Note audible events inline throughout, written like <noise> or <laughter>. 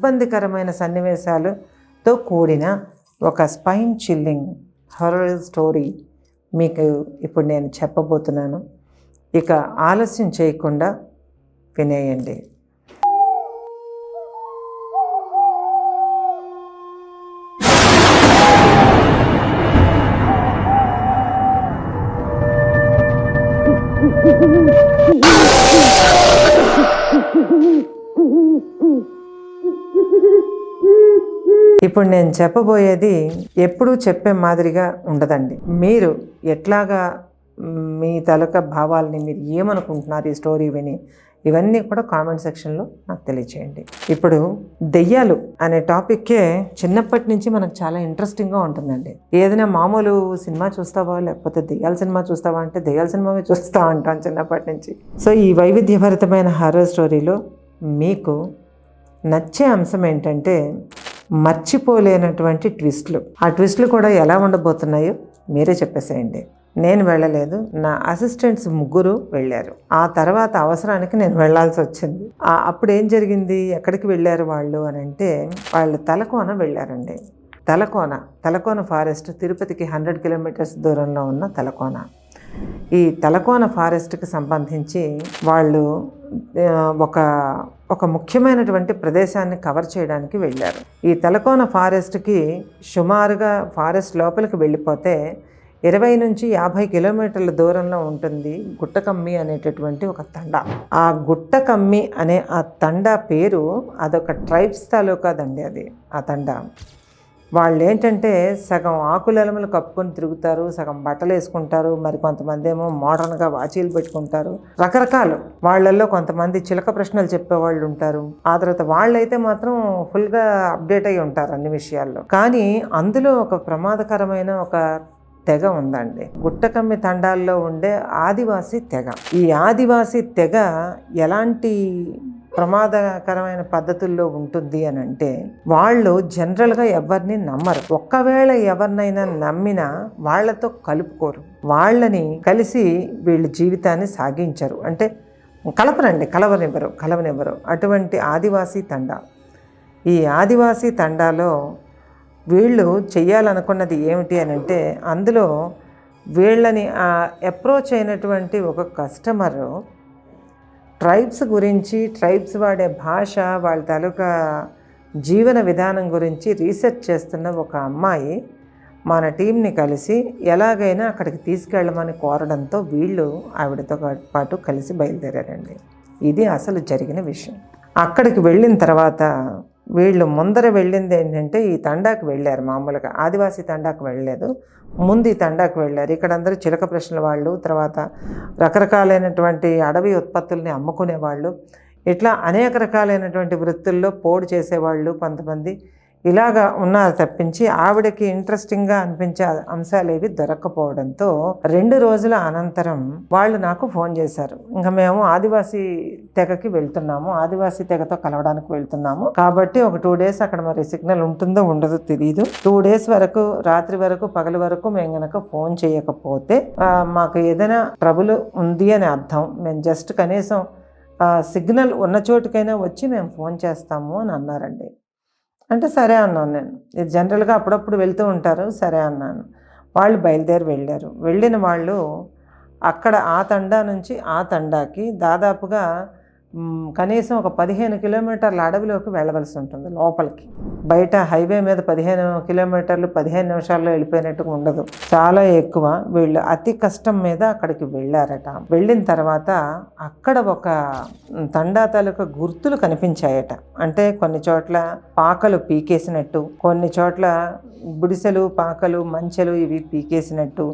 ఇబ్బందికరమైన సన్నివేశాలతో కూడిన ఒక స్పైన్ చిల్లింగ్ హర్రర్ స్టోరీ మీకు ఇప్పుడు నేను చెప్పబోతున్నాను. ఇక ఆలస్యం చేయకుండా వినేయండి. <laughs> ఇప్పుడు నేను చెప్పబోయేది ఎప్పుడూ చెప్పే మాదిరిగా ఉండదండి. మీరు ఎట్లాగా మీ తాలూకా భావాల్ని మీరు ఏమనుకుంటున్నారు ఈ స్టోరీ విని ఇవన్నీ కూడా కామెంట్ సెక్షన్లో నాకు తెలియచేయండి. ఇప్పుడు దెయ్యాలు అనే టాపిక్కే చిన్నప్పటి నుంచి మనకు చాలా ఇంట్రెస్టింగ్గా ఉంటుందండి. ఏదైనా మామూలు సినిమా చూస్తావా లేకపోతే దెయ్యాల సినిమా చూస్తావా అంటే దెయ్యాల సినిమావే చూస్తా ఉంటాను చిన్నప్పటి నుంచి. సో ఈ వైవిధ్యభరితమైన హారర్ స్టోరీలో మీకు నచ్చే అంశం ఏంటంటే మర్చిపోలేనటువంటి ట్విస్ట్లు. ఆ ట్విస్ట్లు కూడా ఎలా ఉండబోతున్నాయో మీరే చెప్పేసేయండి. నేను వెళ్ళలేదు. నా అసిస్టెంట్స్ ముగ్గురు వెళ్ళారు. ఆ తర్వాత అవసరానికి నేను వెళ్ళాల్సి వచ్చింది ఆ అప్పుడు ఏం జరిగింది? ఎక్కడికి వెళ్ళారు వాళ్ళు అని అంటే వాళ్ళు తలకోన వెళ్ళారండి. తలకోన. తలకోన ఫారెస్ట్ తిరుపతికి హండ్రెడ్ కిలోమీటర్స్ దూరంలో ఉన్న తలకోన. ఈ తలకోన ఫారెస్ట్కి సంబంధించి వాళ్ళు ఒక ఒక ముఖ్యమైనటువంటి ప్రదేశాన్ని కవర్ చేయడానికి వెళ్ళారు. ఈ తలకోన ఫారెస్ట్కి సుమారుగా ఫారెస్ట్ లోపలికి వెళ్ళిపోతే ఇరవై నుంచి యాభై కిలోమీటర్ల దూరంలో ఉంటుంది గుట్టకమ్మి అనేటటువంటి ఒక తండ. ఆ గుట్టకమ్మి అనే ఆ తండ పేరు అదొక ట్రైబ్స్ తాలూకాదండి అది ఆ తండ. వాళ్ళు ఏంటంటే సగం ఆకులెలమలు కప్పుకొని తిరుగుతారు సగం బట్టలు వేసుకుంటారు మరి కొంతమంది ఏమో మోడర్న్గా వాచీలు పెట్టుకుంటారు. రకరకాలు. వాళ్ళల్లో కొంతమంది చిలక ప్రశ్నలు చెప్పేవాళ్ళు ఉంటారు. ఆ తర్వాత వాళ్ళైతే మాత్రం ఫుల్గా అప్డేట్ అయి ఉంటారు అన్ని విషయాల్లో. కానీ అందులో ఒక ప్రమాదకరమైన ఒక తెగ ఉందండి. గుట్టకమ్మి తండాల్లో ఉండే ఆదివాసీ తెగ. ఈ ఆదివాసీ తెగ ఎలాంటి ప్రమాదకరమైన పద్ధతుల్లో ఉంటుంది అని అంటే వాళ్ళు జనరల్గా ఎవరిని నమ్మరు. ఒక్కవేళ ఎవరినైనా నమ్మినా వాళ్ళతో కలుపుకోరు. వాళ్ళని కలిసి వీళ్ళు జీవితాన్ని సాగించరు. అంటే కలపరండి కలవనివ్వరు కలవనివ్వరు. అటువంటి ఆదివాసీ తండా. ఈ ఆదివాసీ తండాలో వీళ్ళు చేయాలనుకున్నది ఏమిటి అని అంటే అందులో వీళ్ళని అప్రోచ్ అయినటువంటి ఒక కస్టమరు ట్రైబ్స్ గురించి ట్రైబ్స్ వాడే భాష వాళ్ళ తాలూకా జీవన విధానం గురించి రీసెర్చ్ చేస్తున్న ఒక అమ్మాయి మన టీంని కలిసి ఎలాగైనా అక్కడికి తీసుకెళ్ళమని కోరడంతో వీళ్ళు ఆవిడతో పాటు కలిసి బయలుదేరారండి. ఇది అసలు జరిగిన విషయం. అక్కడికి వెళ్ళిన తర్వాత వీళ్ళు ముందర వెళ్ళింది ఏంటంటే ఈ తండాకు వెళ్ళారు మామూలుగా. ఆదివాసీ తండాకు వెళ్ళలేదు. ముందు ఈ తండాకు వెళ్ళారు. ఇక్కడ అందరూ చిలక ప్రశ్నల వాళ్ళు తర్వాత రకరకాలైనటువంటి అడవి ఉత్పత్తుల్ని అమ్ముకునే వాళ్ళు ఇట్లా అనేక రకాలైనటువంటి వృత్తుల్లో పోడు చేసేవాళ్ళు కొంతమంది. ఇలాగా ఉన్నారు తప్పించి ఆవిడకి ఇంట్రెస్టింగ్గా అనిపించే అంశాలు ఏవి దొరక్కపోవడంతో రెండు రోజుల అనంతరం వాళ్ళు నాకు ఫోన్ చేశారు. ఇంకా మేము ఆదివాసీ తెగకి వెళ్తున్నాము. ఆదివాసీ తెగతో కలవడానికి వెళ్తున్నాము. కాబట్టి ఒక టూ డేస్ అక్కడ మరి సిగ్నల్ ఉంటుందో ఉండదో తెలియదు టూ డేస్ వరకు రాత్రి వరకు పగల వరకు మేము గనక ఫోన్ చేయకపోతే మాకు ఏదైనా ట్రబుల్ ఉంది అని అర్థం. మేము జస్ట్ కనీసం సిగ్నల్ ఉన్న చోటుకైనా వచ్చి మేము ఫోన్ చేస్తాము అని అన్నారండి. అంటే సరే అన్నాను నేను. ఇది జనరల్గా అప్పుడప్పుడు వెళ్తూ ఉంటారు సరే అన్నాను. వాళ్ళు బయలుదేరి వెళ్ళారు. వెళ్ళిన వాళ్ళు అక్కడ ఆ తండా నుంచి ఆ తండాకి దాదాపుగా కనీసం ఒక పదిహేను కిలోమీటర్ల అడవిలోకి వెళ్ళవలసి ఉంటుంది లోపలికి. బయట హైవే మీద పదిహేను కిలోమీటర్లు పదిహేను నిమిషాల్లో వెళ్ళిపోయినట్టుగా ఉండదు. చాలా ఎక్కువ. వీళ్ళు అతి కష్టం మీద అక్కడికి వెళ్ళారట. వెళ్ళిన తర్వాత అక్కడ ఒక మ్, తండా తాలూకా గుర్తులు కనిపించాయట. అంటే కొన్ని చోట్ల పాకలు పీకేసినట్టు కొన్ని చోట్ల గుడిసెలు పాకలు మంచెలు ఇవి పీకేసినట్టు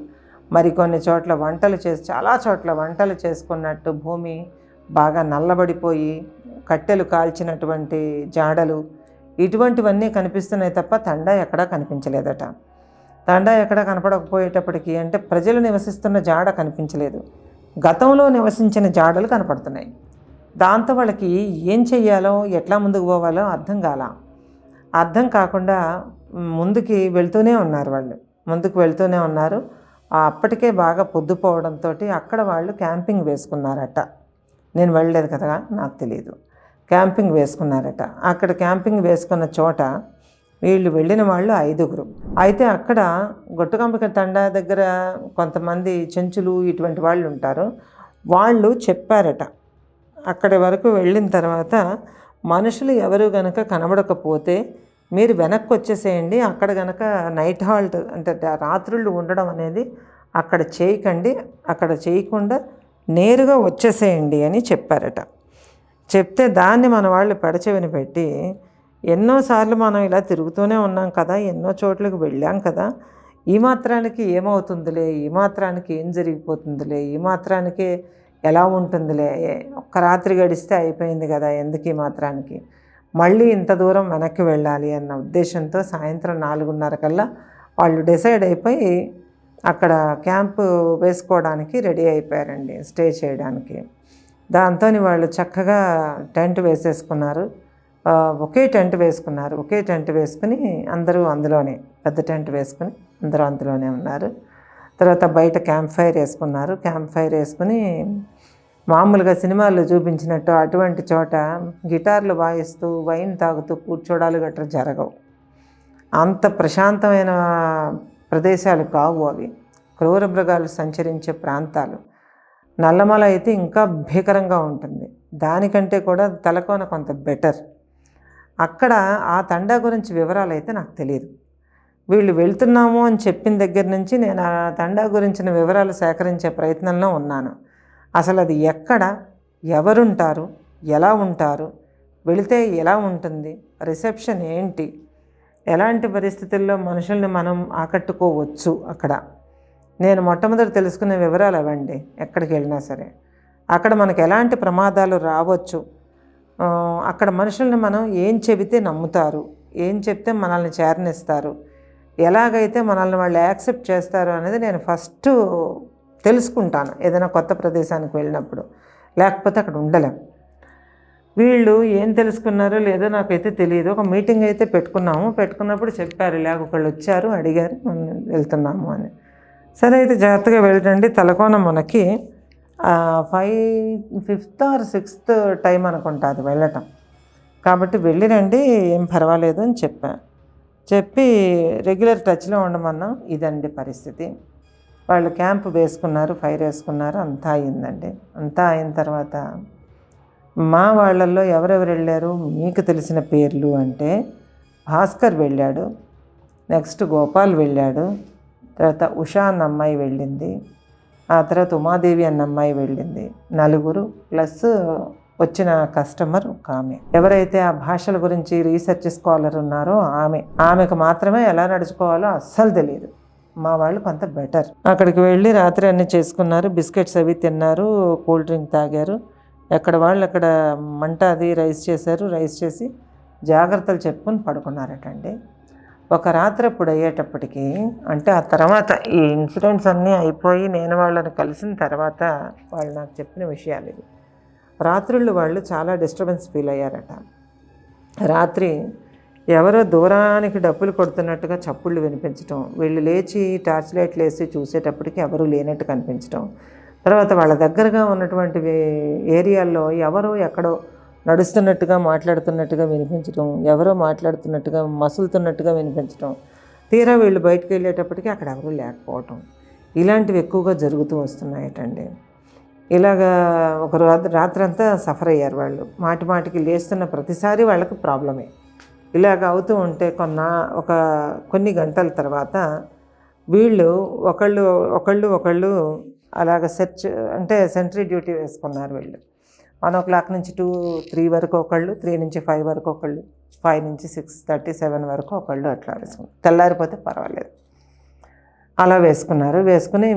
మరి కొన్ని చోట్ల వంటలు చేసి చాలా చోట్ల వంటలు చేసుకున్నట్టు భూమి బాగా నల్లబడిపోయి కట్టెలు కాల్చినటువంటి జాడలు ఇటువంటివన్నీ కనిపిస్తున్నాయి తప్ప తండా ఎక్కడా కనిపించలేదట. తండా ఎక్కడా కనపడకపోయేటప్పటికి అంటే ప్రజలు నివసిస్తున్న జాడ కనిపించలేదు. గతంలో నివసించిన జాడలు కనపడుతున్నాయి. దాంతో వాళ్ళకి ఏం చెయ్యాలో ఎట్లా ముందుకు పోవాలో అర్థం కాల. అర్థం కాకుండా ముందుకి వెళ్తూనే ఉన్నారు వాళ్ళు. ముందుకు వెళ్తూనే ఉన్నారు. అప్పటికే బాగా పొద్దుపోవడంతో అక్కడ వాళ్ళు క్యాంపింగ్ వేసుకున్నారట. నేను వెళ్ళలేదు కదా నాకు తెలియదు క్యాంపింగ్ వేసుకున్నారట. అక్కడ క్యాంపింగ్ వేసుకున్న చోట వీళ్ళు వెళ్ళిన వాళ్ళు ఐదుగురు. అయితే అక్కడ గొట్టుకంపక తండా దగ్గర కొంతమంది చెంచులు ఇటువంటి వాళ్ళు ఉంటారు. వాళ్ళు చెప్పారట. అక్కడి వరకు వెళ్ళిన తర్వాత మనుషులు ఎవరు గనక కనబడకపోతే మీరు వెనక్కి వచ్చేసేయండి అక్కడ గనక నైట్ హాల్ట్ అంటే రాత్రుళ్ళు ఉండడం అనేది అక్కడ చేయకండి అక్కడ చేయకుండా నేరుగా వచ్చేసేయండి అని చెప్పారట. చెప్తే దాన్ని మన వాళ్ళు పెడచెవిని పెట్టి ఎన్నోసార్లు మనం ఇలా తిరుగుతూనే ఉన్నాం కదా ఎన్నో చోట్లకు వెళ్ళాం కదా ఈ మాత్రానికి ఏమవుతుందిలే ఈ మాత్రానికి ఏం జరిగిపోతుందిలే ఈ మాత్రానికి ఎలా ఉంటుందిలే ఒక్క రాత్రి గడిస్తే అయిపోయింది కదా ఎందుకు ఈ మాత్రానికి? మళ్ళీ ఇంత దూరం వెనక్కి వెళ్ళాలి అన్న ఉద్దేశంతో సాయంత్రం నాలుగున్నర కల్లా వాళ్ళు డిసైడ్ అయిపోయి అక్కడ క్యాంపు వేసుకోవడానికి రెడీ అయిపోయారండి స్టే చేయడానికి. దాంతో వాళ్ళు చక్కగా టెంట్ వేసేసుకున్నారు. ఒకే టెంట్ వేసుకున్నారు. ఒకే టెంట్ వేసుకుని అందరూ అందులోనే పెద్ద టెంట్ వేసుకుని అందరూ అందులోనే ఉన్నారు. తర్వాత బయట క్యాంప్ ఫైర్ వేసుకున్నారు. క్యాంప్ ఫైర్ వేసుకుని మామూలుగా సినిమాల్లో చూపించినట్టు అటువంటి చోట గిటార్లు వాయిస్తూ వైన్ తాగుతూ కూర్చోడాలు గట్రా జరగవు. అంత ప్రశాంతమైన ప్రదేశాలు కావు అవి. క్రూర మృగాలు సంచరించే ప్రాంతాలు. నల్లమల అయితే ఇంకా భీకరంగా ఉంటుంది. దానికంటే కూడా తలకోన కొంత బెటర్. అక్కడ ఆ తండా గురించి వివరాలు అయితే నాకు తెలియదు. వీళ్ళు వెళ్తున్నాము అని చెప్పిన దగ్గర నుంచి నేను ఆ తండా గురించిన వివరాలు సేకరించే ప్రయత్నంలో ఉన్నాను. అసలు అది ఎక్కడ? ఎవరుంటారు? ఎలా ఉంటారు? వెళితే ఎలా ఉంటుంది? రిసెప్షన్ ఏంటి? ఎలాంటి పరిస్థితుల్లో మనుషుల్ని మనం ఆకట్టుకోవచ్చు అక్కడ? నేను మొట్టమొదటి తెలుసుకునే వివరాలు అవండి ఎక్కడికి వెళ్ళినా సరే. అక్కడ మనకు ఎలాంటి ప్రమాదాలు రావచ్చు? అక్కడ మనుషుల్ని మనం ఏం చెబితే నమ్ముతారు? ఏం చెప్తే మనల్ని చేరనిస్తారు? ఎలాగైతే మనల్ని వాళ్ళు యాక్సెప్ట్ చేస్తారు అనేది నేను ఫస్ట్ తెలుసుకుంటాను ఏదైనా కొత్త ప్రదేశానికి వెళ్ళినప్పుడు. లేకపోతే అక్కడ ఉండలేం. వీళ్ళు ఏం తెలుసుకున్నారో లేదో నాకైతే తెలియదు. ఒక మీటింగ్ అయితే పెట్టుకున్నాము. పెట్టుకున్నప్పుడు చెప్పారు లేక ఒకళ్ళు వచ్చారు అడిగారు మనం వెళ్తున్నాము అని. సరే అయితే జాగ్రత్తగా వెళ్ళండి. తలకోన మనకి five fifth or sixth time అనుకుంటా అది వెళ్ళటం. కాబట్టి వెళ్ళిరండి ఏం పర్వాలేదు అని చెప్పా. చెప్పి రెగ్యులర్ టచ్లో ఉండమన్నాం. ఇదండి పరిస్థితి. వాళ్ళు క్యాంప్ వేసుకున్నారు ఫైర్ వేసుకున్నారు అంతా అయిందండి అంతా అయిన తర్వాత మా వాళ్ళల్లో ఎవరెవరు వెళ్ళారు? మీకు తెలిసిన పేర్లు అంటే భాస్కర్ వెళ్ళాడు నెక్స్ట్ గోపాల్ వెళ్ళాడు తర్వాత ఉషా అన్న అమ్మాయి వెళ్ళింది ఆ తర్వాత ఉమాదేవి అన్న అమ్మాయి వెళ్ళింది. నలుగురు ప్లస్ వచ్చిన కస్టమర్ ఒక ఆమె. ఎవరైతే ఆ భాషల గురించి రీసెర్చ్ స్కాలర్ ఉన్నారో ఆమె. ఆమెకు మాత్రమే ఎలా నడుచుకోవాలో అస్సలు తెలియదు మా వాళ్ళు కొంత బెటర్. అక్కడికి వెళ్ళి రాత్రి అన్నీ చేసుకున్నారు బిస్కెట్స్ అవి తిన్నారు కూల్ డ్రింక్ తాగారు. ఎక్కడ వాళ్ళు అక్కడ మంట అది రైస్ చేశారు రైస్ చేసి జాగ్రత్తలు చెప్పుకొని పడుకున్నారటండి. ఒక రాత్రి అప్పుడు అయ్యేటప్పటికి అంటే ఆ తర్వాత ఈ ఇన్సిడెంట్స్ అన్నీ అయిపోయి నేను వాళ్ళని కలిసిన తర్వాత వాళ్ళు నాకు చెప్పిన విషయాలు ఇవి. రాత్రుళ్ళు వాళ్ళు చాలా డిస్టర్బెన్స్ ఫీల్ అయ్యారట. రాత్రి ఎవరో దూరానికి డప్పులు కొడుతున్నట్టుగా చప్పుళ్ళు వినిపించటం వీళ్ళు లేచి టార్చ్ లైట్లు వేసి చూసేటప్పటికి ఎవరూ లేనట్టు కనిపించటం తర్వాత వాళ్ళ దగ్గరగా ఉన్నటువంటి ఏరియాల్లో ఎవరో ఎక్కడో నడుస్తున్నట్టుగా మాట్లాడుతున్నట్టుగా వినిపించడం ఎవరో మాట్లాడుతున్నట్టుగా మసులుతున్నట్టుగా వినిపించటం తీరా వీళ్ళు బయటకు వెళ్ళేటప్పటికి అక్కడ ఎవరూ లేకపోవటం ఇలాంటివి ఎక్కువగా జరుగుతూ వస్తున్నాయటండి. ఇలాగా ఒక రాత్రి రాత్రంతా సఫర్ అయ్యారు వాళ్ళు. మాటి మాటికి లేస్తున్న ప్రతిసారి వాళ్ళకి ప్రాబ్లమే. ఇలాగ అవుతూ ఉంటే కొన్న ఒక కొన్ని గంటల తర్వాత వీళ్ళు ఒకళ్ళు ఒకళ్ళు ఒకళ్ళు అలాగ సెర్చ్ అంటే సెంట్రీ డ్యూటీ వేసుకున్నారు వీళ్ళు. వన్ ఓ క్లాక్ నుంచి టూ త్రీ వరకు ఒకళ్ళు త్రీ నుంచి ఫైవ్ వరకు ఒకళ్ళు ఫైవ్ నుంచి సిక్స్ థర్టీ సెవెన్ వరకు ఒకళ్ళు అట్లా వేసుకున్నారు. తెల్లారిపోతే పర్వాలేదు. అలా వేసుకున్నారు. వేసుకుని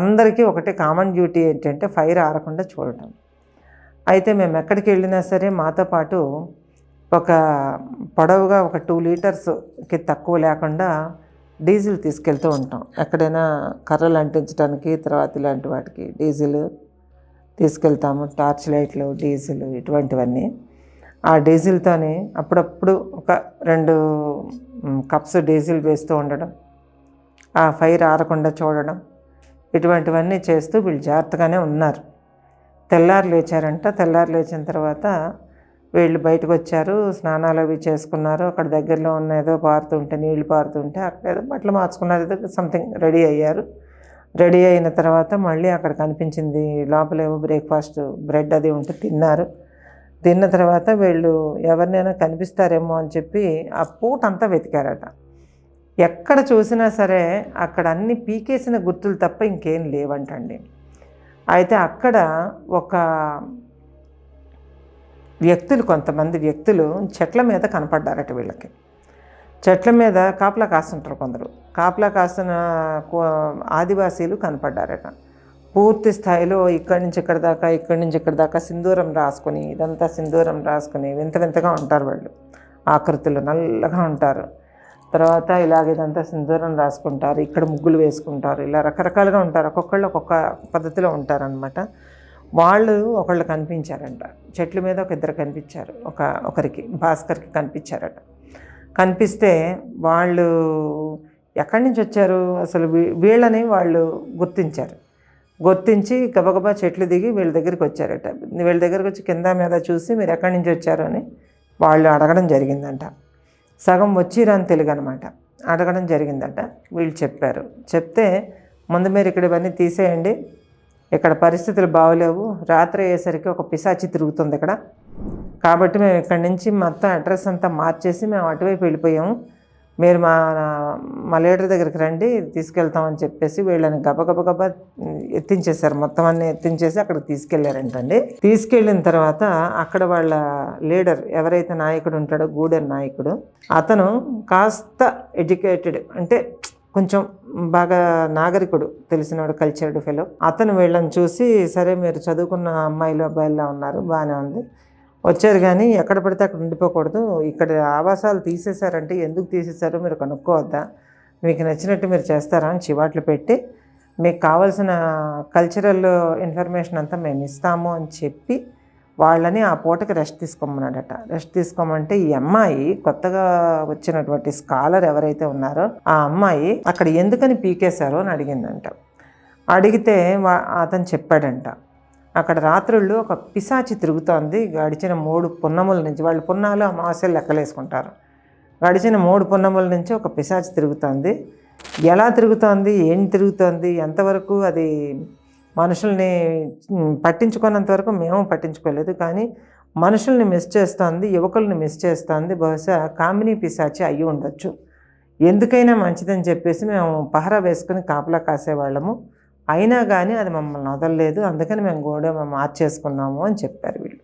అందరికీ ఒకటే కామన్ డ్యూటీ ఏంటంటే ఫైర్ ఆరకుండా చూడటం. అయితే మేము ఎక్కడికి వెళ్ళినా సరే మాతో పాటు ఒక పొడవుగా ఒక టూ లీటర్స్కి తక్కువ లేకుండా డీజిల్ తీసుకెళ్తూ ఉంటాం. ఎక్కడైనా కర్రలు అంటించడానికి తర్వాత ఇలాంటి వాటికి డీజిల్ తీసుకెళ్తాము. టార్చ్ లైట్లు డీజిల్ ఇటువంటివన్నీ. ఆ డీజిల్తోని అప్పుడప్పుడు ఒక రెండు కప్స్ డీజిల్ వేస్తూ ఉండడం ఆ ఫైర్ ఆరకుండా చూడడం ఇటువంటివన్నీ చేస్తూ వీళ్ళు జాగ్రత్తగానే ఉన్నారు. తెల్లారు లేచారంట. తెల్లారు లేచిన తర్వాత వీళ్ళు బయటకు వచ్చారు స్నానాలు అవి చేసుకున్నారు. అక్కడ దగ్గరలో ఉన్న ఏదో పారుతుంటే నీళ్ళు పారుతుంటే అక్కడ ఏదో బట్టలు మార్చుకున్నారు ఏదో సంథింగ్ రెడీ అయ్యారు. రెడీ అయిన తర్వాత మళ్ళీ అక్కడ కనిపించింది లోపలేమో బ్రేక్ఫాస్ట్ బ్రెడ్ అది ఉంటే తిన్నారు. తిన్న తర్వాత వీళ్ళు ఎవరినైనా కనిపిస్తారేమో అని చెప్పి ఆ పూట అంతా వెతికారట. ఎక్కడ చూసినా సరే అక్కడ అన్ని పీకేసిన గుర్తులు తప్ప ఇంకేం లేవంటండి. అయితే అక్కడ ఒక వ్యక్తులు కొంతమంది వ్యక్తులు చెట్ల మీద కనపడ్డారట వీళ్ళకి. చెట్ల మీద కాపలా కాస్తుంటారు కొందరు. కాపలా కాస్తున్న కో- ఆదివాసీలు కనపడ్డారట. పూర్తి స్థాయిలో ఇక్కడి నుంచి ఇక్కడ దాకా ఇక్కడి నుంచి ఇక్కడ దాకా సింధూరం రాసుకొని ఇదంతా సింధూరం రాసుకొని వింత వింతగా ఉంటారు వాళ్ళు. ఆకృతులు నల్లగా ఉంటారు. తర్వాత ఇలాగ ఇదంతా సింధూరం రాసుకుంటారు ఇక్కడ ముగ్గులు వేసుకుంటారు ఇలా రకరకాలుగా ఉంటారు. ఒక్కొక్కళ్ళు ఒక్కొక్క పద్ధతిలో ఉంటారనమాట వాళ్ళు ఒకళ్ళు కనిపించారంట. చెట్ల మీద ఒక ఇద్దరు కనిపించారు. ఒక ఒకరికి భాస్కర్కి కనిపించారట. కనిపిస్తే వాళ్ళు ఎక్కడి నుంచి వచ్చారు? అసలు వీ- వీళ్ళని వాళ్ళు గుర్తించారు. గుర్తించి గబగబా చెట్లు దిగి వీళ్ళ దగ్గరికి వచ్చారట. వీళ్ళ దగ్గరికి వచ్చి కింద మీద చూసి మీరు ఎక్కడి నుంచి వచ్చారు అని వాళ్ళు అడగడం జరిగిందంట. సగం వచ్చిరని తెలుగు అనమాట అడగడం జరిగిందట. వీళ్ళు చెప్పారు. చెప్తే ముందు మీరు ఇక్కడ ఇవన్నీ తీసేయండి. ఇక్కడ పరిస్థితులు బాగోలేవు. రాత్రి అయ్యేసరికి ఒక పిశాచి తిరుగుతుంది ఇక్కడ. కాబట్టి మేము ఇక్కడి నుంచి మొత్తం అడ్రస్ అంతా మార్చేసి మేము అటువైపు వెళ్ళిపోయాము. మీరు మా మా లీడర్ దగ్గరికి రండి తీసుకెళ్తామని చెప్పేసి వీళ్ళని గబగబగబ ఎత్తించేశారు. మొత్తం అన్ని ఎత్తించేసి అక్కడికి తీసుకెళ్ళారంటండి. తీసుకెళ్ళిన తర్వాత అక్కడ వాళ్ళ లీడర్ ఎవరైతే నాయకుడు ఉంటాడో గూడెన్ నాయకుడు అతను కాస్త ఎడ్యుకేటెడ్ అంటే కొంచెం బాగా నాగరికుడు తెలిసినవాడు కల్చర్డ్ ఫెలో అతను వీళ్ళని చూసి సరే మీరు చదువుకున్న అమ్మాయిలు అబ్బాయిలా ఉన్నారు బాగానే ఉంది. వచ్చారు కానీ ఎక్కడ పడితే అక్కడ ఉండిపోకూడదు. ఇక్కడ ఆవాసాలు తీసేశారంటే ఎందుకు తీసేశారో మీరు కనుక్కోవద్దా. మీకు నచ్చినట్టు మీరు చేస్తారా అని చివాట్లు పెట్టి మీకు కావాల్సిన కల్చరల్ ఇన్ఫర్మేషన్ అంతా మేము ఇస్తాము అని చెప్పి వాళ్ళని ఆ పూటకి రెస్ట్ తీసుకోమన్నాడట. రెస్ట్ తీసుకోమంటే ఈ అమ్మాయి కొత్తగా వచ్చినటువంటి స్కాలర్ ఎవరైతే ఉన్నారో ఆ అమ్మాయి అక్కడ ఎందుకని పీకేశారో అని అడిగిందంట. అడిగితే వా- అతను చెప్పాడంట. అక్కడ రాత్రుళ్ళు ఒక పిశాచి తిరుగుతోంది. గడిచిన మూడు పున్నముల నుంచి వాళ్ళు పున్నాలు అమావాస్యలు లెక్కలేసుకుంటారు. గడిచిన మూడు పున్నముల నుంచి ఒక పిశాచి తిరుగుతోంది. ఎలా తిరుగుతోంది? ఏం తిరుగుతోంది? ఎంతవరకు అది మనుషుల్ని పట్టించుకున్నంత వరకు మేము పట్టించుకోలేదు. కానీ మనుషుల్ని మిస్ చేస్తోంది యువకుల్ని మిస్ చేస్తోంది. బహుశా కామినీ పిశాచి అయ్యి ఉండొచ్చు. ఎందుకైనా మంచిదని చెప్పేసి మేము పహరా వేసుకుని కాపలా కాసేవాళ్ళము. అయినా కానీ అది మమ్మల్ని వదలలేదు. అందుకని మేము గోడ మేము మార్చేసుకున్నాము అని చెప్పారు వీళ్ళు.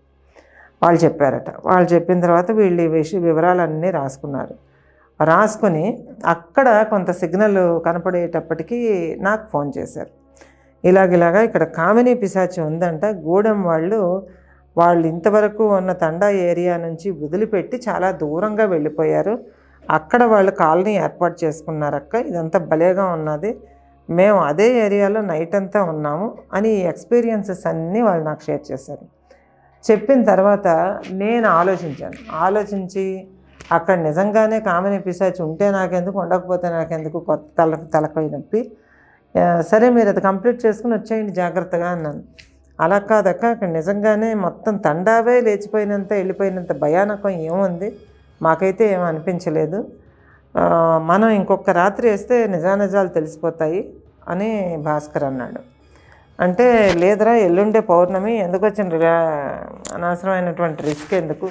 వాళ్ళు చెప్పారట. వాళ్ళు చెప్పిన తర్వాత వీళ్ళు ఈ విషయ వివరాలన్నీ రాసుకున్నారు. రాసుకొని అక్కడ కొంత సిగ్నల్ కనపడేటప్పటికీ నాకు ఫోన్ చేశారు. ఇలాగిలాగా ఇక్కడ కామినీ పిశాచి ఉందంట. గూడెం వాళ్ళు వాళ్ళు ఇంతవరకు ఉన్న తండా ఏరియా నుంచి వదిలిపెట్టి చాలా దూరంగా వెళ్ళిపోయారు. అక్కడ వాళ్ళు కాలనీ ఏర్పాటు చేసుకున్నారు అక్క ఇదంతా భలేగా ఉన్నది. మేము అదే ఏరియాలో నైట్ అంతా ఉన్నాము అని ఈ ఎక్స్పీరియన్సెస్ అన్నీ వాళ్ళు నాకు షేర్ చేశారు. చెప్పిన తర్వాత నేను ఆలోచించాను. ఆలోచించి అక్కడ నిజంగానే కామని పిశాచి ఉంటే నాకెందుకు ఉండకపోతే నాకెందుకు కొత్త తల తలకాయ నొప్పి? సరే మీరు అది కంప్లీట్ చేసుకుని వచ్చేయండి జాగ్రత్తగా అన్నాను. అలా కాదక్క అక్కడ నిజంగానే మొత్తం తండావే లేచిపోయినంత వెళ్ళిపోయినంత భయానకం ఏముంది? మాకైతే ఏం అనిపించలేదు. మనం ఇంకొక రాత్రి వేస్తే నిజానిజాలు తెలిసిపోతాయి అని భాస్కర్ అన్నాడు. అంటే లేదురా ఎల్లుండే పౌర్ణమి ఎందుకు వచ్చిన అనవసరమైనటువంటి రిస్క్ ఎందుకు?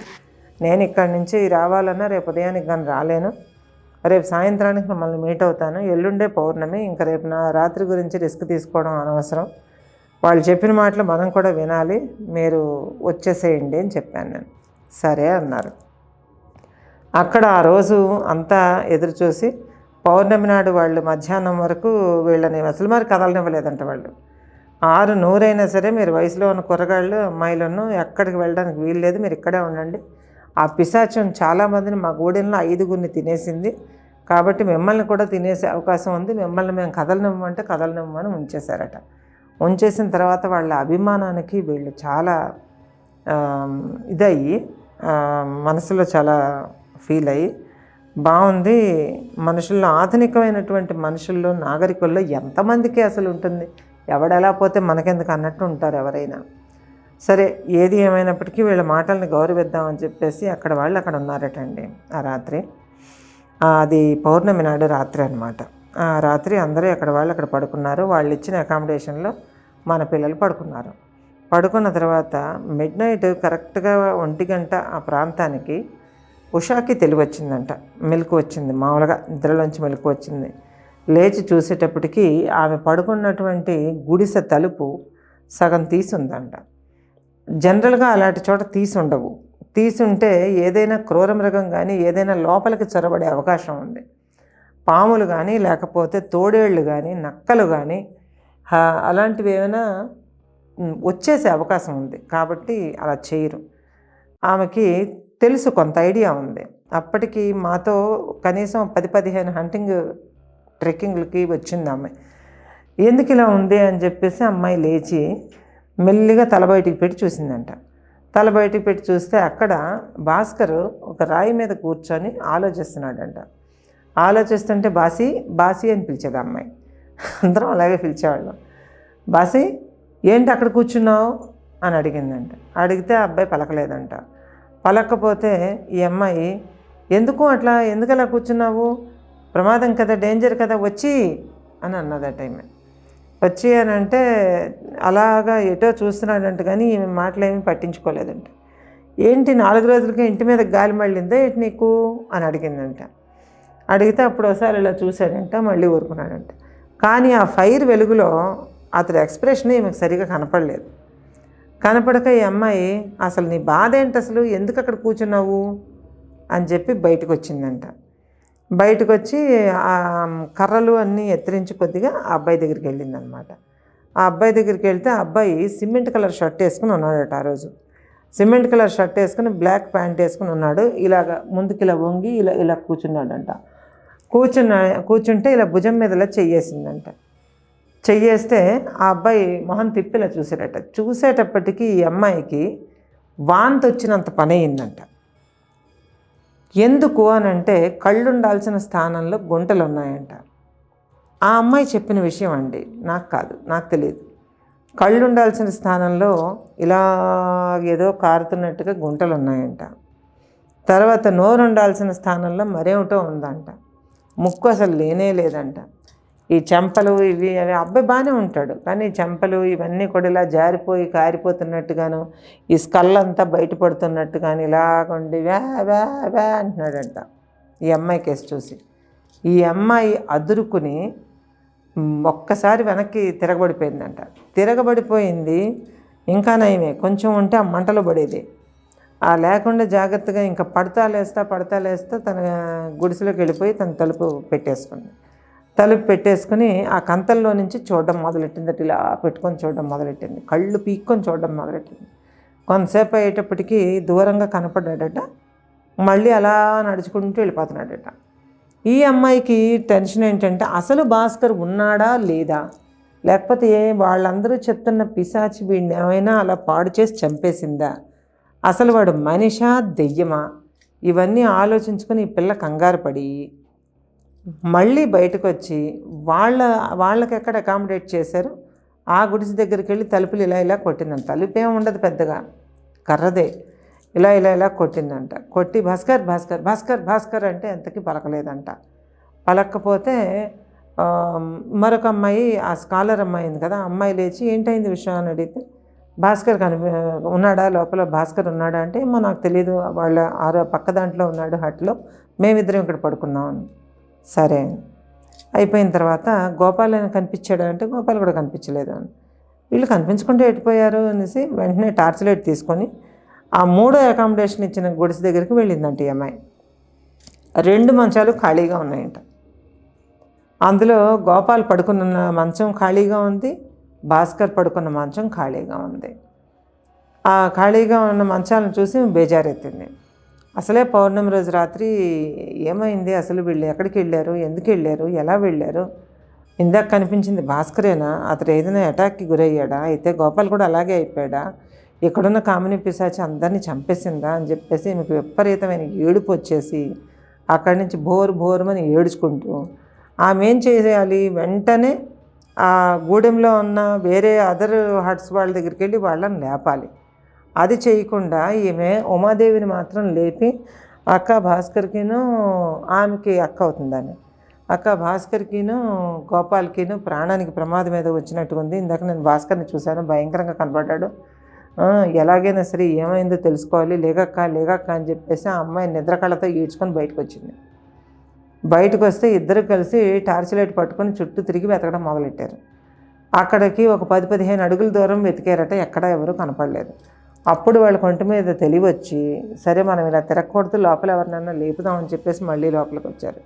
నేను ఇక్కడి నుంచి రావాలన్నా రేపు ఉదయానికి కానీ రాలేను. రేపు సాయంత్రానికి మిమ్మల్ని మీట్ అవుతాను. ఎల్లుండే పౌర్ణమి ఇంకా రేపు నా రాత్రి గురించి రిస్క్ తీసుకోవడం అనవసరం. వాళ్ళు చెప్పిన మాటలు మనం కూడా వినాలి. మీరు వచ్చేసేయండి అని చెప్పాను నేను. సరే అన్నారు. అక్కడ ఆ రోజు అంతా ఎదురు చూసి పౌర్ణమి నాడు వాళ్ళు మధ్యాహ్నం వరకు వీళ్ళని అసలు మరి కదలనివ్వలేదంట వాళ్ళు. ఆరు నూరైనా సరే మీరు వయసులో ఉన్న కుర్రగాళ్ళు అమ్మాయిలను ఎక్కడికి వెళ్ళడానికి వీలు లేదు మీరు ఇక్కడే ఉండండి. ఆ పిశాచం చాలామందిని మా గూడెంలో ఐదుగురిని తినేసింది. కాబట్టి మిమ్మల్ని కూడా తినేసే అవకాశం ఉంది. మిమ్మల్ని మేము కదలనివ్వమంటే కదలనివ్వమని ఉంచేశారట. ఉంచేసిన తర్వాత వాళ్ళ అభిమానానికి వీళ్ళు చాలా ఇదయ్యి మనసులో చాలా ఫీల్ అయ్యి బాగుంది. మనుషుల్లో ఆధునికమైనటువంటి మనుషుల్లో నాగరికుల్లో ఎంతమందికి అసలు ఉంటుంది? ఎవడెలా పోతే మనకెందుకు అన్నట్టు ఉంటారు ఎవరైనా. సరే ఏది ఏమైనప్పటికీ వీళ్ళ మాటల్ని గౌరవిద్దామని చెప్పేసి అక్కడ వాళ్ళు అక్కడ ఉన్నారటండి. ఆ రాత్రి. అది పౌర్ణమి నాడు రాత్రి అనమాట ఆ రాత్రి అందరూ అక్కడ వాళ్ళు అక్కడ పడుకున్నారు. వాళ్ళు ఇచ్చిన అకామిడేషన్లో మన పిల్లలు పడుకున్నారు. పడుకున్న తర్వాత మిడ్ నైట్ కరెక్ట్గా ఒంటి గంట ఆ ప్రాంతానికి ఉషాకి తెలివి వచ్చిందంట. మెలకు వచ్చింది. మామూలుగా నిద్రలోంచి మెలకు వచ్చింది. లేచి చూసేటప్పటికి ఆమె పడుకున్నటువంటి గుడిసె తలుపు సగం తీసుందంట జనరల్గా అలాంటి చోట తీసి ఉండవు తీసుంటే ఏదైనా క్రూర మృగం కానీ ఏదైనా లోపలికి చొరబడే అవకాశం ఉంది. పాములు కానీ లేకపోతే తోడేళ్ళు కానీ నక్కలు కానీ అలాంటివి ఏమైనా వచ్చేసే అవకాశం ఉంది. కాబట్టి అలా చేయరు. ఆమెకి తెలుసు కొంత ఐడియా ఉంది. అప్పటికి మాతో కనీసం పది పదిహేను హంటింగ్ ట్రెక్కింగ్లకి వచ్చింది ఆమె. ఎందుకు ఇలా ఉంది అని చెప్పేసి అమ్మాయి లేచి మెల్లిగా తల బయటికి పెట్టి చూసిందంట. తల బయటికి పెట్టి చూస్తే అక్కడ భాస్కర్ ఒక రాయి మీద కూర్చొని ఆలోచిస్తున్నాడంట. ఆలోచిస్తుంటే బాసి బాసి అని పిలిచేది అమ్మాయి. అందరం అలాగే పిలిచేవాళ్ళం. బాసి ఏంటి అక్కడ కూర్చున్నావు? అని అడిగిందంట. అడిగితే ఆ అబ్బాయి పలకలేదంట. పలకపోతే ఈ అమ్మాయి ఎందుకు అట్లా? ఎందుకు అలా కూర్చున్నావు? ప్రమాదం కదా డేంజర్ కదా వచ్చి అని అన్నదట ఈమె. వచ్చి అని అంటే అలాగా ఎటో చూస్తున్నాడంట కానీ ఈమె మాటలేమీ పట్టించుకోలేదంట. ఏంటి నాలుగు రోజులకే ఇంటి మీద గాలి మళ్ళిందా ఏంటి నీకు? అని అడిగిందంట. అడిగితే అప్పుడు ఒకసారి ఇలా చూశాడంట మళ్ళీ ఊరుకున్నాడంట. కానీ ఆ ఫైర్ వెలుగులో అతడి ఎక్స్ప్రెషన్ ఈమెకు సరిగా కనపడలేదు. కనపడక ఈ అమ్మాయి అసలు నీ బాధ ఏంటి అసలు? ఎందుకు అక్కడ కూర్చున్నావు? అని చెప్పి బయటకు వచ్చిందంట బయటకు వచ్చి కర్రలు అన్నీ ఎత్తిరించి కొద్దిగా ఆ అబ్బాయి దగ్గరికి వెళ్ళిందనమాట. ఆ అబ్బాయి దగ్గరికి వెళ్తే ఆ అబ్బాయి సిమెంట్ కలర్ షర్ట్ వేసుకుని ఉన్నాడట ఆ రోజు. సిమెంట్ కలర్ షర్ట్ వేసుకుని బ్లాక్ ప్యాంట్ వేసుకుని ఉన్నాడు. ఇలాగ ముందుకు ఇలా వంగి ఇలా ఇలా కూర్చున్నాడంట. కూర్చున్న కూర్చుంటే ఇలా భుజం మీద ఇలా చెయ్యేసిందంట. చెయ్యేస్తే ఆ అబ్బాయి మొహం తిప్పిలా చూసాడట చూసేటప్పటికి ఈ అమ్మాయికి వాంతి వచ్చినంత పని అయిందంట. ఎందుకు అని అంటే స్థానంలో గుంటలు ఉన్నాయంట ఆ అమ్మాయి చెప్పిన విషయం అండి. నాకు కాదు నాకు తెలియదు కళ్ళు ఉండాల్సిన స్థానంలో ఇలా ఏదో కారుతున్నట్టుగా గుంటలు ఉన్నాయంట తర్వాత నోరు ఉండాల్సిన స్థానంలో మరేమిటో ఉందంట. ముక్కు అసలు లేనే లేదంట. ఈ చెంపలు ఇవి అవి అబ్బాయి బాగానే ఉంటాడు. కానీ చెంపలు ఇవన్నీ కూడా ఇలా జారిపోయి కారిపోతున్నట్టుగాను ఈ స్కల్ అంతా బయటపడుతున్నట్టు కానీ ఇలాగుండి వ్యా వ్యా వ్యా అంటున్నాడంట ఈ అమ్మాయి కేసు చూసి. ఈ అమ్మాయి అదురుకుని ఒక్కసారి వెనక్కి తిరగబడిపోయిందంట. తిరగబడిపోయింది ఇంకా నయమే. కొంచెం ఉంటే ఆ మంటలు పడేది. ఆ లేకుండా జాగ్రత్తగా ఇంకా పడతా లేస్తా పడతా లేస్తా తన గుడిసెలోకి వెళ్ళిపోయి తన తలుపు పెట్టేసుకుంది. తలుపు పెట్టేసుకుని ఆ కంతల్లో నుంచి చూడడం మొదలెట్టిందట ఇలా పెట్టుకొని చూడడం మొదలెట్టింది. కళ్ళు పీక్కొని చూడడం మొదలెట్టింది. కొంతసేపు అయ్యేటప్పటికీ దూరంగా కనపడ్డాడట. మళ్ళీ అలా నడుచుకుంటూ వెళ్ళిపోతున్నాడట. ఈ అమ్మాయికి టెన్షన్ ఏంటంటే అసలు భాస్కర్ ఉన్నాడా లేదా? లేకపోతే వాళ్ళందరూ చెప్తున్న పిశాచి వీడిని ఏమైనా అలా పాడు చేసి చంపేసిందా? అసలు వాడు మనిషా దెయ్యమా? ఇవన్నీ ఆలోచించుకొని ఈ పిల్ల కంగారు పడి మళ్ళీ బయటకు వచ్చి వాళ్ళ వాళ్ళకి ఎక్కడ అకామిడేట్ చేశారు? ఆ గుడిసి దగ్గరికి వెళ్ళి తలుపులు ఇలా ఇలా కొట్టిందంట. తలుపేం ఉండదు పెద్దగా. కర్రదే. ఇలా ఇలా ఇలా కొట్టిందంట. కొట్టి భాస్కర్ భాస్కర్ భాస్కర్ భాస్కర్ అంటే ఎంతకీ పలకలేదంట. పలక్కపోతే మరొక అమ్మాయి ఆ స్కాలర్ అమ్మాయింది కదా అమ్మాయి లేచి ఏంటైంది విషయం అని అడిగితే భాస్కర్ కనిపి ఉన్నాడా లోపల? భాస్కర్ ఉన్నాడా అంటే ఏమో నాకు తెలియదు వాళ్ళ ఆరో పక్క దాంట్లో ఉన్నాడు హట్లో. మేమిద్దరం ఇక్కడ పడుకున్నాం అని. సరే అయిపోయిన తర్వాత గోపాల్ కనిపించాడు అంటే గోపాల్ కూడా కనిపించలేదు అని. వీళ్ళు కనిపించకుండా ఎట్టిపోయారు అనేసి వెంటనే టార్చ్ లైట్ తీసుకొని ఆ మూడో అకామిడేషన్ ఇచ్చిన గుడిసె దగ్గరికి వెళ్ళిందంట ఈ అమ్మాయి. రెండు మంచాలు ఖాళీగా ఉన్నాయంట. అందులో గోపాల్ పడుకున్న మంచం ఖాళీగా ఉంది భాస్కర్ పడుకున్న మంచం ఖాళీగా ఉంది. ఆ ఖాళీగా ఉన్న మంచాలను చూసి బేజారెత్తింది. అసలే పౌర్ణమి రోజు రాత్రి ఏమైంది? అసలు వీళ్ళు ఎక్కడికి వెళ్ళారు? ఎందుకు వెళ్ళారు? ఎలా వెళ్ళారు? ఇందాక కనిపించింది భాస్కరేనా? అతడు ఏదైనా అటాక్కి గురయ్యాడా? అయితే గోపాల్ కూడా అలాగే అయిపోయాడా? ఇక్కడున్న కామిని పిశాచి అందరినీ చంపేసిందా? అని చెప్పేసి మీకు విపరీతమైన ఏడుపు వచ్చేసి అక్కడి నుంచి బోరు బోరుమని ఏడుచుకుంటూ ఆమె ఏం చేయాలి? వెంటనే ఆ గూడెంలో ఉన్న వేరే అదర్ హట్స్ వాళ్ళ దగ్గరికి వెళ్ళి వాళ్ళని లేపాలి. అది చేయకుండా ఈమె ఉమాదేవిని మాత్రం లేపి అక్క భాస్కర్కిను ఆమెకి అక్క అవుతుందని. అక్క భాస్కర్కిను గోపాల్కిను ప్రాణానికి ప్రమాదం ఏదో వచ్చినట్టుగా ఉంది ఇందాక నేను భాస్కర్ని చూశాను భయంకరంగా కనపడ్డాడు ఎలాగైనా సరే ఏమైందో తెలుసుకోవాలి. లేగక్క లేగక్క అని చెప్పేసి ఆ అమ్మాయి నిద్రకళతో ఈడ్చుకొని బయటకు వచ్చింది బయటకు వస్తే ఇద్దరు కలిసి టార్చ్ లైట్ పట్టుకొని చుట్టూ తిరిగి వెతకడం మొదలెట్టారు. అక్కడికి ఒక పది పదిహేను అడుగుల దూరం వెతికారట ఎక్కడ ఎవరు కనపడలేదు. అప్పుడు వాళ్ళ కొంటి మీద తెలివి వచ్చి సరే మనం ఇలా తిరగకూడదు లోపల ఎవరినైనా లేపుదామని చెప్పేసి మళ్ళీ లోపలికి వచ్చారు.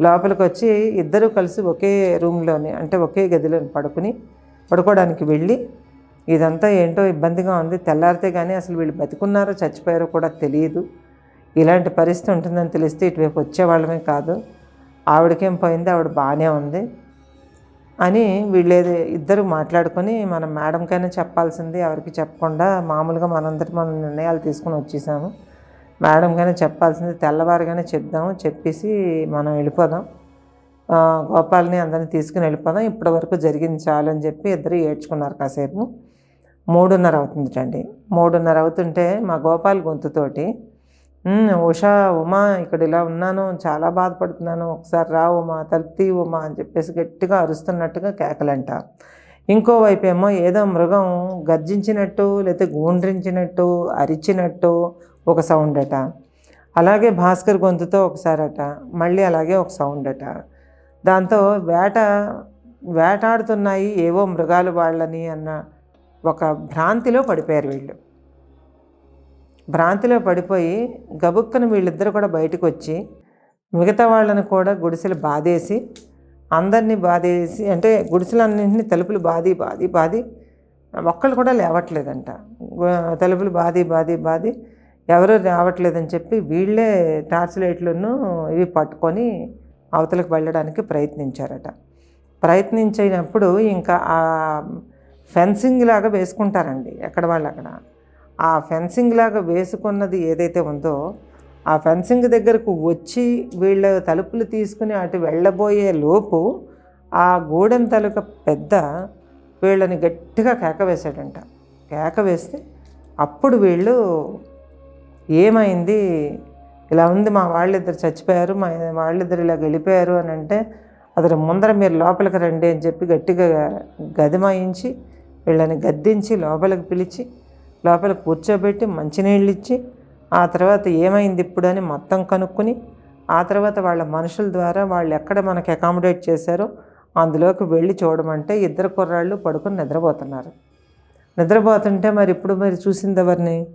లోపలికి వచ్చి ఇద్దరూ కలిసి ఒకే రూమ్లోని అంటే ఒకే గదిలో పడుకుని పడుకోవడానికి వెళ్ళి ఇదంతా ఏంటో ఇబ్బందిగా ఉంది తెల్లారితే కానీ అసలు వీళ్ళు బతికున్నారో చచ్చిపోయారో కూడా తెలియదు. ఇలాంటి పరిస్థితి ఉంటుందని తెలిస్తే ఇటువైపు వచ్చేవాళ్ళమే కాదు. ఆవిడకేం పోయింది ఆవిడ బాగానే ఉంది. అని వీళ్ళేది ఇద్దరు మాట్లాడుకొని మనం మేడంకైనా చెప్పాల్సింది ఎవరికి చెప్పకుండా మామూలుగా మనందరి మనం నిర్ణయాలు తీసుకుని వచ్చేసాము. మేడంకైనా చెప్పాల్సింది తెల్లవారుగానే చెప్దాము చెప్పేసి మనం వెళ్ళిపోదాం. గోపాల్ని అందరిని తీసుకుని వెళ్ళిపోదాం. ఇప్పటి వరకు జరిగింది చాలు అని చెప్పి ఇద్దరు ఏడ్చుకున్నారు కాసేపు. మూడున్నర అవుతుందిటండి. మూడున్నర అవుతుంటే మా గోపాల్ గొంతుతోటి ఉషా ఉమా ఇక్కడ ఇలా ఉన్నాను చాలా బాధపడుతున్నాను ఒకసారి రా ఉమా తలుపుతీ ఉమా అని చెప్పేసి గట్టిగా అరుస్తున్నట్టుగా కేకలంట. ఇంకోవైపు ఏమో ఏదో మృగం గర్జించినట్టు లేకపోతే గూండ్రించినట్టు అరిచినట్టు ఒక సౌండ్ అట అలాగే భాస్కర్ గొంతుతో ఒకసారట మళ్ళీ అలాగే ఒక సౌండ్ అట దాంతో వేట వేటాడుతున్నాయి ఏవో మృగాలు వాళ్ళని అన్న ఒక భ్రాంతిలో పడిపోయారు వీళ్ళు. భ్రాంతిలో పడిపోయి గబుక్కను వీళ్ళిద్దరు కూడా బయటకు వచ్చి మిగతా వాళ్ళని కూడా గుడిసెలు బాధేసి అందరినీ బాధేసి అంటే గుడిసెలన్నింటినీ తలుపులు బాది బాది బాది ఒక్కళ్ళు కూడా లేవట్లేదంట. తలుపులు బాది బాది బాది ఎవరు రావట్లేదని చెప్పి వీళ్ళే టార్చ్ లైట్లను ఇవి పట్టుకొని అవతలకు వెళ్ళడానికి ప్రయత్నించారట. ప్రయత్నించినప్పుడు ఇంకా ఆ ఫెన్సింగ్ లాగా వేసుకుంటారండి ఎక్కడ వాళ్ళు అక్కడ ఆ ఫెన్సింగ్ లాగా వేసుకున్నది ఏదైతే ఉందో ఆ ఫెన్సింగ్ దగ్గరకు వచ్చి వీళ్ళ తలుపులు తీసుకుని అటు వెళ్ళబోయే లోపు ఆ గూడెం తలుక పెద్ద వీళ్ళని గట్టిగా కేక వేశాడంట. కేక వేస్తే అప్పుడు వీళ్ళు ఏమైంది? ఇలా ఉంది మా వాళ్ళిద్దరు చచ్చిపోయారు మా వాళ్ళిద్దరు ఇలా గెలిపోయారు అని అంటే అతను ముందర మీరు లోపలికి రండి అని చెప్పి గట్టిగా గదిమాయించి వీళ్ళని గద్దించి లోపలికి పిలిచి లోపల కూర్చోబెట్టి మంచినీళ్ళు ఇచ్చి ఆ తర్వాత ఏమైంది ఇప్పుడు అని మొత్తం కనుక్కొని ఆ తర్వాత వాళ్ళ మనుషుల ద్వారా వాళ్ళు ఎక్కడ మనకి అకామిడేట్ చేశారో అందులోకి వెళ్ళి చూడమంటే ఇద్దరు కుర్రాళ్ళు పడుకుని నిద్రపోతున్నారు. నిద్రపోతుంటే మరి ఇప్పుడు మరి చూసింది ఎవరిని?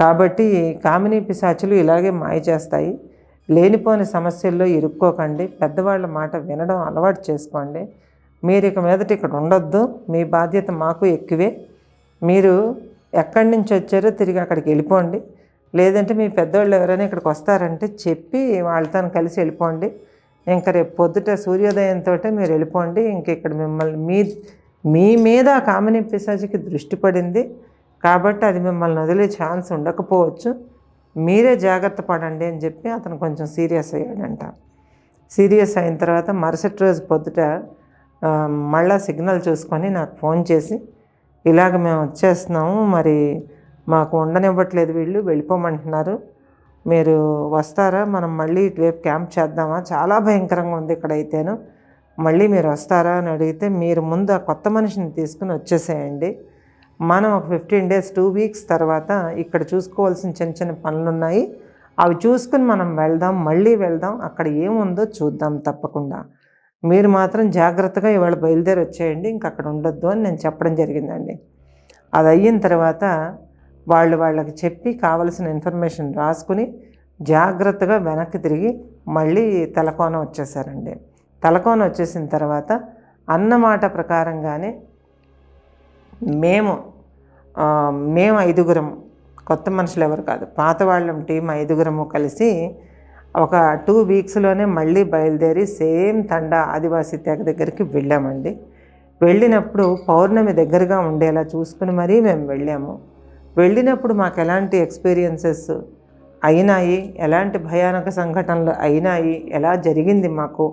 కాబట్టి కామినీ పిశాచులు ఇలాగే మాయ చేస్తాయి. లేనిపోని సమస్యల్లో ఇరుక్కోకండి. పెద్దవాళ్ళ మాట వినడం అలవాటు చేసుకోండి. మీరు ఇక మీదట ఇక్కడ ఉండొద్దు. మీ బాధ్యత మాకు ఎక్కువే. మీరు ఎక్కడి నుంచి వచ్చారో తిరిగి అక్కడికి వెళ్ళిపోండి. లేదంటే మీ పెద్దవాళ్ళు ఎవరైనా ఇక్కడికి వస్తారంటే చెప్పి వాళ్ళతో కలిసి వెళ్ళిపోండి. ఇంకా రేపు పొద్దుట సూర్యోదయంతో మీరు వెళ్ళిపోండి. ఇంక ఇక్కడ మిమ్మల్ని మీ మీ మీద ఆ కామిని పిశాచికి దృష్టి పడింది. కాబట్టి అది మిమ్మల్ని వదిలే ఛాన్స్ ఉండకపోవచ్చు. మీరే జాగ్రత్త పడండి అని చెప్పి అతను కొంచెం సీరియస్ అయ్యాడంట. సీరియస్ అయిన తర్వాత మరుసటి రోజు పొద్దుట మళ్ళా సిగ్నల్ చూసుకొని నాకు ఫోన్ చేసి ఇలాగ మేము వచ్చేస్తున్నాము. మరి మాకు ఉండనివ్వట్లేదు వీళ్ళు వెళ్ళిపోమంటున్నారు. మీరు వస్తారా? మనం మళ్ళీ ఇటువైపు క్యాంప్ చేద్దామా? చాలా భయంకరంగా ఉంది ఇక్కడైతేను. మళ్ళీ మీరు వస్తారా అని అడిగితే మీరు ముందు ఆ కొత్త మనిషిని తీసుకుని వచ్చేసేయండి. మనం ఒక ఫిఫ్టీన్ డేస్ టూ వీక్స్ తర్వాత ఇక్కడ చూసుకోవాల్సిన చిన్న చిన్న పనులు ఉన్నాయి అవి చూసుకుని మనం వెళ్దాం మళ్ళీ వెళ్దాం. అక్కడ ఏముందో చూద్దాం తప్పకుండా. మీరు మాత్రం జాగ్రత్తగా ఇవాళ బయలుదేరి వచ్చేయండి ఇంక అక్కడ ఉండొద్దు అని నేను చెప్పడం జరిగిందండి. అది అయిన తర్వాత వాళ్ళు వాళ్ళకి చెప్పి కావలసిన ఇన్ఫర్మేషన్ రాసుకుని జాగ్రత్తగా వెనక్కి తిరిగి మళ్ళీ తలకోన వచ్చేసారండి. తలకోన వచ్చేసిన తర్వాత అన్నమాట ప్రకారంగానే మేము మేము ఐదుగురం కొత్త మనుషులు ఎవరు కాదు పాత వాళ్ళం టీం ఐదుగురము కలిసి ఒక టూ వీక్స్లోనే మళ్ళీ బయలుదేరి సేమ్ తండా ఆదివాసీ తెగ దగ్గరికి వెళ్ళామండి. వెళ్ళినప్పుడు పౌర్ణమి దగ్గరగా ఉండేలా చూసుకుని మరీ మేము వెళ్ళాము. వెళ్ళినప్పుడు మాకు ఎలాంటి ఎక్స్పీరియన్సెస్ అయినాయి? ఎలాంటి భయానక సంఘటనలు అయినాయి? ఎలా జరిగింది మాకు?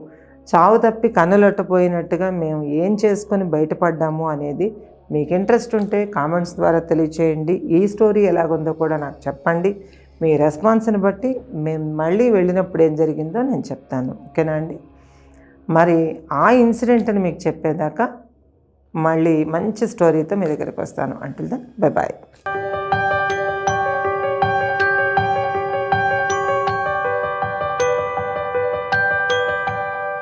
చావు తప్పి కన్నులొట్టపోయినట్టుగా మేము ఏం చేసుకొని బయటపడ్డాము అనేది మీకు ఇంట్రెస్ట్ ఉంటే కామెంట్స్ ద్వారా తెలియచేయండి. ఈ స్టోరీ ఎలాగుందో కూడా నాకు చెప్పండి. మీ రెస్పాన్స్ని బట్టి మేము మళ్ళీ వెళ్ళినప్పుడు ఏం జరిగిందో నేను చెప్తాను. ఓకేనా అండి? మరి ఆ ఇన్సిడెంట్ని మీకు చెప్పేదాకా మళ్ళీ మంచి స్టోరీతో మీ దగ్గరికి వస్తాను. Until then bye bye